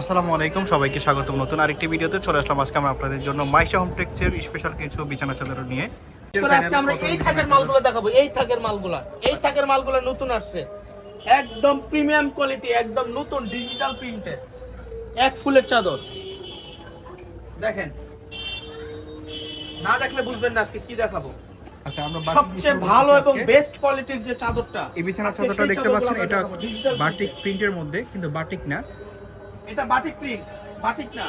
আসসালামু আলাইকুম সবাইকে স্বাগতম। নতুন আরেকটি ভিডিওতে চলে আসলাম। আজকে আমরা আপনাদের জন্য মাইশা হোম টেক্সের স্পেশাল কিছু বিছানা চাদর নিয়ে। আজকে আমরা এই থাকের মালগুলো দেখাবো। এই থাকের মালগুলা। এই থাকের মালগুলো নতুন আসছে। একদম প্রিমিয়াম কোয়ালিটি একদম নতুন ডিজিটাল প্রিন্টের এক ফুলের চাদর। দেখেন। না দেখলে বুঝবেন না আজকে কি দেখাবো। আচ্ছা আমরা সবচেয়ে ভালো এবং বেস্ট কোয়ালিটির যে চাদরটা এই বিছানা চাদরটা দেখতে পাচ্ছেন এটা বাটিক প্রিন্টের মধ্যে কিন্তু বাটিক না। এটা বাটিক প্রিন্ট বাটিক না।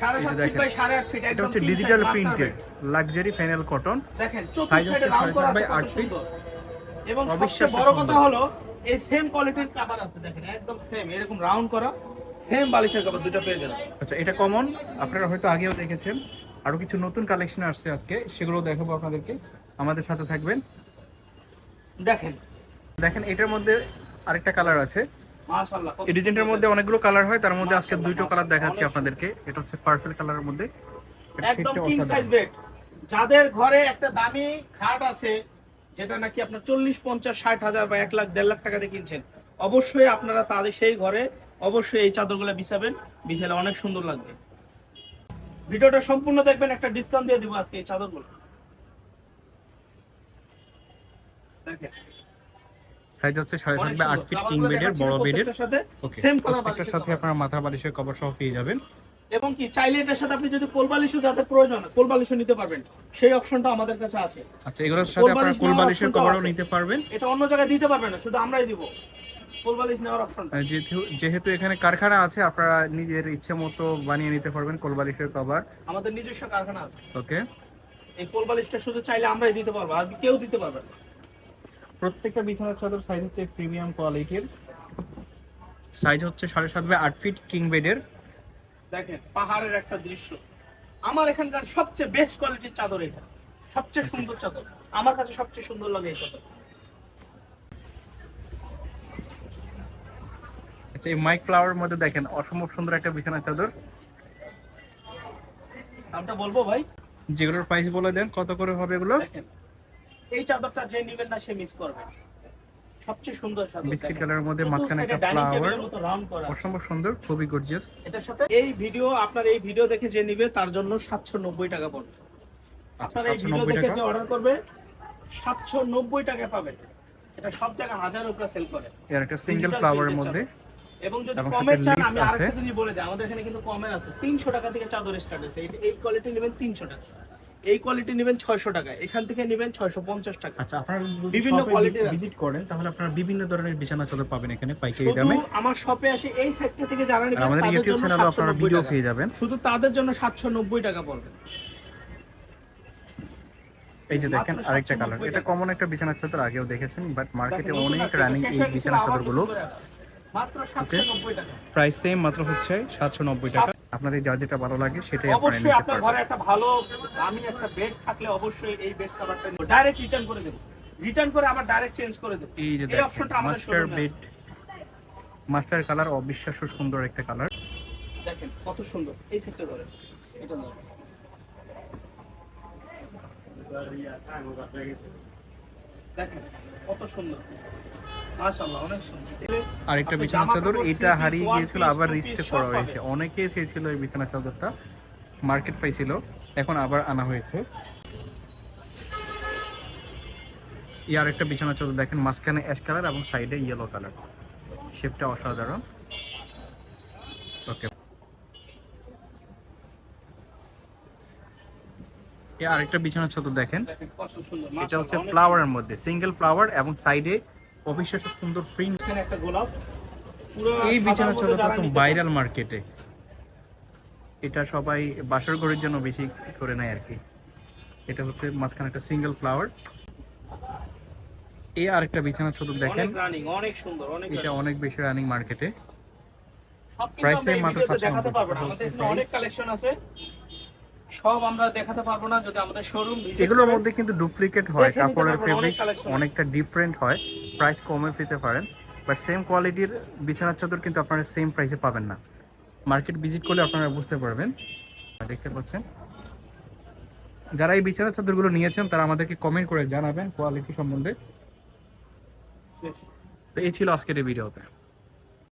সাড়ে সাত ফিট বাই সাড়ে আট ফিট এটা হচ্ছে ডিজিটাল size master প্রিন্টের bed। লাক্সারি ফ্যানেল কটন দেখেন চতুর্থ সাইডে রাউন্ড করা আছে সাত বাই আট কত সুন্দর। এবং সবচেয়ে বড় কথা হলো এই সেম কোয়ালিটির কভার আছে দেখেন একদম সেম এরকম রাউন্ড করা সেম বালিশের কভার দুটো পেয়ে যাবেন আচ্ছা এটা কমন আপনারা হয়তো আগেও দেখেছেন। আরও কিছু নতুন কালেকশন আসছে আজকে সেগুলো দেখাবো আপনাদেরকে। আমাদের সাথে থাকবেন। দেখেন। দেখেন এটার মধ্যে আরেকটা কালার আছে। এই ডিজাইনটার মধ্যে অনেকগুলো কালার হয় তার মধ্যে আজকে দুইটো কালার দেখাচ্ছি আপনাদেরকে। এটা হচ্ছে পার্পল কালারের মধ্যে। একদম কিং সাইজ বেড যাদের ঘরে একটা দামি খাট আছে যেটা নাকি আপনার চল্লিশ পঞ্চাশ ষাট হাজার বা এক লাখ দেড় লাখ টাকা দিয়ে কিনছেন অবশ্যই আপনারা তাদের সেই ঘরে অবশ্যই এই চাদরগুলো বিছাবেন। বিছালে অনেক সুন্দর লাগবে। ভিডিওটা সম্পূর্ণ দেখবেন একটা ডিসকাউন্ট দিয়ে দিব আজকে এই চাদরগুলো। দেখেন। সাইজ হচ্ছে সাড়ে সাত বাই আট ফিট কিং বেডের বড় বেডের সাথে সেম কালার প্রত্যেকটার সাথে আপনার মাথার বালিশের কভার সহ পেয়ে যাবেন। এবং কি চাইলে এটার সাথে আপনি যদি কোলবালিশও যাতে প্রয়োজন কোলবালিশও নিতে পারবেন। সেই অপশনটা আমাদের কাছে আছে। আচ্ছা এগুলোর সাথে আপনার কোলবালিশ কোল নেওয়ার বালিশের option-টাও কভারও নিতে পারবেন। এটা অন্য জায়গায় দিতে পারবেন না শুধু আমরাই দিব। কোলবালিশ নেওয়ার অপশনটা যেহেতু এখানে কারখানা আছে আপনারা নিজের ইচ্ছে মতো বানিয়ে নিতে পারবেন কোল বালিশের কভার আমাদের নিজস্ব কারখানা আছে। ওকে এই কোলবালিশটা শুধু চাইলে আমরাই দিতে পারব আর কেউ দিতে পারবে না। প্রত্যেকটা বিছানার চাদর সাইজ হচ্ছে প্রিমিয়াম কোয়ালিটির সাইজ হচ্ছে সাড়ে সাত বাই আট ফিট কিং বেডের দেখেন পাহাড়ের একটা দৃশ্য। আমার এখানকার সবচেয়ে বেস্ট কোয়ালিটির চাদর এটা। সবচেয়ে সুন্দর চাদর। আমার কাছে সবচেয়ে সুন্দর লাগে এই চাদর। আচ্ছা এই মাইক ফ্লাওয়ার মধ্যে দেখেন অসম্ভব সুন্দর একটা বিছানা চাদর। নামটা বলব ভাই? যেগুলোর প্রাইস বলে দেন কত করে হবে এগুলো? দেখেন এই চাদরটা যে নেবেন না সে মিস করবে। সবচেয়ে সুন্দর চাদর বিস্কিট কালারের মধ্যে মাঝখানে একটা ফ্লাওয়ার এর মতো round করা আছে। অসম্ভব সুন্দর খুবই গর্জিয়াস এটার সাথে এই ভিডিও আপনার এই ভিডিও দেখে যে নিবে তার জন্য সাতশো নব্বই টাকা পড়বে। আচ্ছা আপনার এই ভিডিও দেখে যে অর্ডার করবে সাতশো নব্বই টাকা পাবেন। এটা সব হাজার উপরে সেল করে। এর একটা সিঙ্গেল ফ্লাওয়ারের মধ্যে। এবং যদি চান leaves আমি আরেকটা জিনিস বলে দিই আমাদের এখানে কিন্তু কমের আছে। তিনশো টাকা থেকে চাদর স্টার্ট আছে এই- এই কোয়ালিটি নেবেন তিনশো টাকা। এই কোয়ালিটি নেবেন ছয়শো টাকা এখান থেকে নেবেন ছয়শো পঞ্চাশ টাকা। আচ্ছা আপনারা বিভিন্ন quality-র ভিজিট করেন তাহলে আপনারা বিভিন্ন ধরনের বিছানা চাদর পাবেন এখানে পাইকারি দামে। আমার শপে আসে এই সাইডটা থেকে যারা নেবেন আমাদের ইউটিউব চ্যানেলে আপনারা ভিডিও পেয়ে যাবেন। শুধু তাদের জন্য সাতশো নব্বই টাকা পড়বে। এই যে দেখেন আরেকটা কালার এটা কমন একটা বিছানার চাদর আগেও দেখেছেন বাট মার্কেটে অনেক রানিং এই আবার চাদরগুলো। প্রাইস সেম মাত্র হচ্ছে সাতশো নব্বই টাকা। আপনাদের যা যেটা ভালো লাগে সেটাই আপনারা অবশ্যই আপনার ঘরে একটা ভালো দামি একটা বেড থাকলে অবশ্যই এই বেড কভারটা ডাইরেক্ট রিটার্ন করে দেবো। রিটার্ন করে আবার ডাইরেক্ট চেঞ্জ করে দেবো। এই যে এই অপশনটা আমাদের মাস্টার বেড মাস্টার কালার অবিশ্বাস্য সুন্দর একটা কালার দেখেন কত সুন্দর। এই সেটটা ধরে এটা ধরে দেখেন কত সুন্দর। মাশাআল্লাহ অনেক সুন্দর। আরেকটা বিছানা চাদর এটা হারিয়ে গিয়েছিল আবার রিস্টে করা হয়েছে। চেয়েছিল এই বিছানা চাদরটা মার্কেট পাইছিল এখন আবার আনা হয়েছে। বিছানা চাদর দেখেন মাঝখানে অ্যাশ কালার এবং সাইডে ইয়েলো কালার। শেপটা অসাধারণ ওকে এই আরেকটা বিছানা চাদর দেখেন। এটা হচ্ছে ফ্লাওয়ারের মধ্যে সিঙ্গেল ফ্লাওয়ার এবং সাইডে অবিশ্বাস্য সুন্দর। এখানে একটা গোলাপ এই সাদার বিছানা মধ্যে চাদরটা তো ভাইরাল মার্কেটে এটা সবাই বাসর ঘরের জন্য বেশি করে নেয় আর কি। এটা হচ্ছে মাঝখানে একটা সিঙ্গেল ফ্লাওয়ার এই আরেকটা বিছানা চাদর দেখেন। অনেক সুন্দর অনেক এটা অনেক বেশি রানিং মার্কেটে এ। মাত্র ভিডিওতে 790 দেখাতে পারব আমাদের অনেক কালেকশন আছে। সব আমরা দেখাতে পারব না যদি আমাদের শোরুম এগুলোর মধ্যে কিন্তু ডুপ্লিকেট হয় কাপড়ের ফেব্রিক্স অনেকটা ডিফারেন্ট হয় প্রাইস কমে পেতে পারেন বাট সেম কোয়ালিটির বিছানার চাদর কিন্তু আপনারা সেম প্রাইসে পাবেন না। মার্কেট ভিজিট করলে আপনারা বুঝতে পারবেন। দেখতে পাচ্ছেন? যারা এই বিছানার চাদরগুলো নিয়েছেন তারা আমাদেরকে কমেন্ট করে জানাবেন কোয়ালিটি সম্বন্ধে। তো এই ছিল আজকের এই ভিডিওতে।